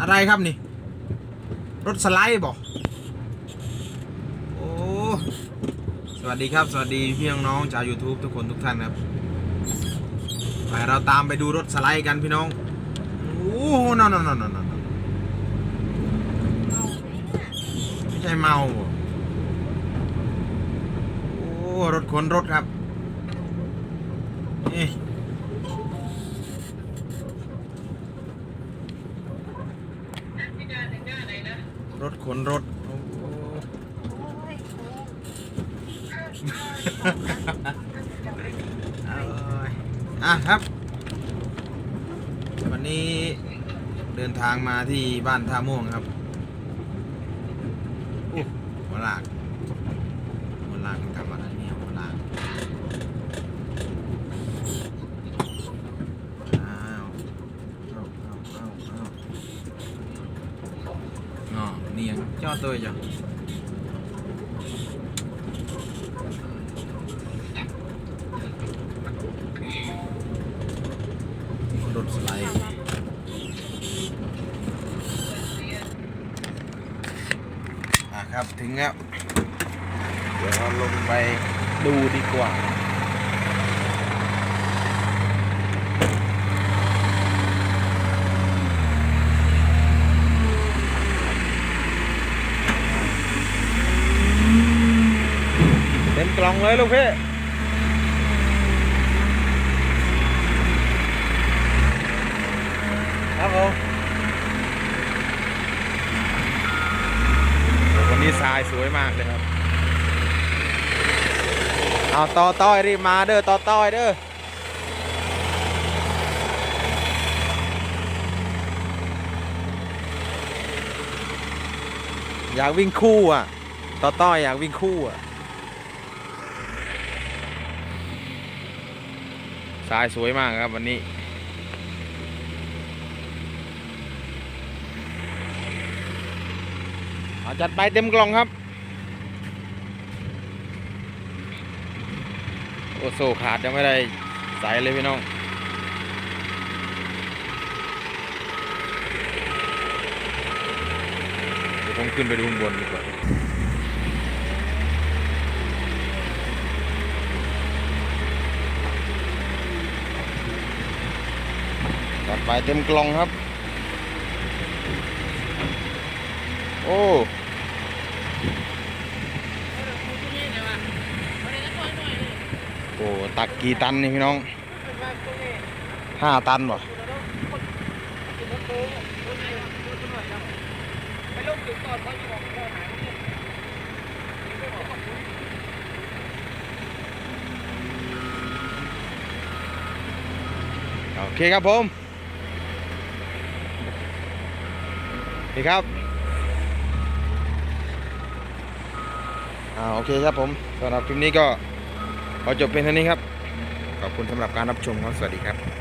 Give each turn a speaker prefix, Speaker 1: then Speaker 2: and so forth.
Speaker 1: อะไรครับนี่ รถสไลด์บอกโอ้ สวัสดีครับ สวัสดีพี่น้องชาว YouTube ทุกคนทุกท่านครับ ไปเราตามไปดูรถสไลด์กันพี่น้อง โอ้นอนนอนนอนนอนไม่ใช่เมา โอ้ รถขนรถครับ นี่ รถขนรถโอ้โหเอาเลยอะครับ วันนี้เดินทางมาที่บ้านท่าม่วงครับอู้หัวลากหัวลากมันทำอะไรเนี่ยหัวลากอ้าวเอาเอาเอาเอาอ๋อ เนียงจอดตัวจ้ะรถสไลด์อะครับ ถึงแล้ว เดี๋ยวเราลงไปดูดีกว่า เต็มกล่องเลยลูกพี่ครับผมวันนี้ทรายสวยมากเลยครับ เอาต่อต้อยรีบมาเด้อต่อต้อยเด้ออยากวิ่งคู่อะ ต่อต้อยอยากวิ่งคู่อะ ทรายสวยมากครับวันนี้เอาจัดไปเต็มกล่องครับโอโซขาดยังไม่ได้ใส่เลยพี่น้องเดี๋ยวผมขึ้นไปดูข้างบนดีกว่า จัดไปเต็มกล่องครับ โอ้โอ้ตักกี่ตันนี่พี่น้องห้าตันบ่โอเคครับผม นี่ครับอ่าโอเคครับผมสำหรับคลิปนี้ก็ขอจบเป็นเท่านี้ครับ ขอบคุณสำหรับการรับชมครับ สวัสดีครับ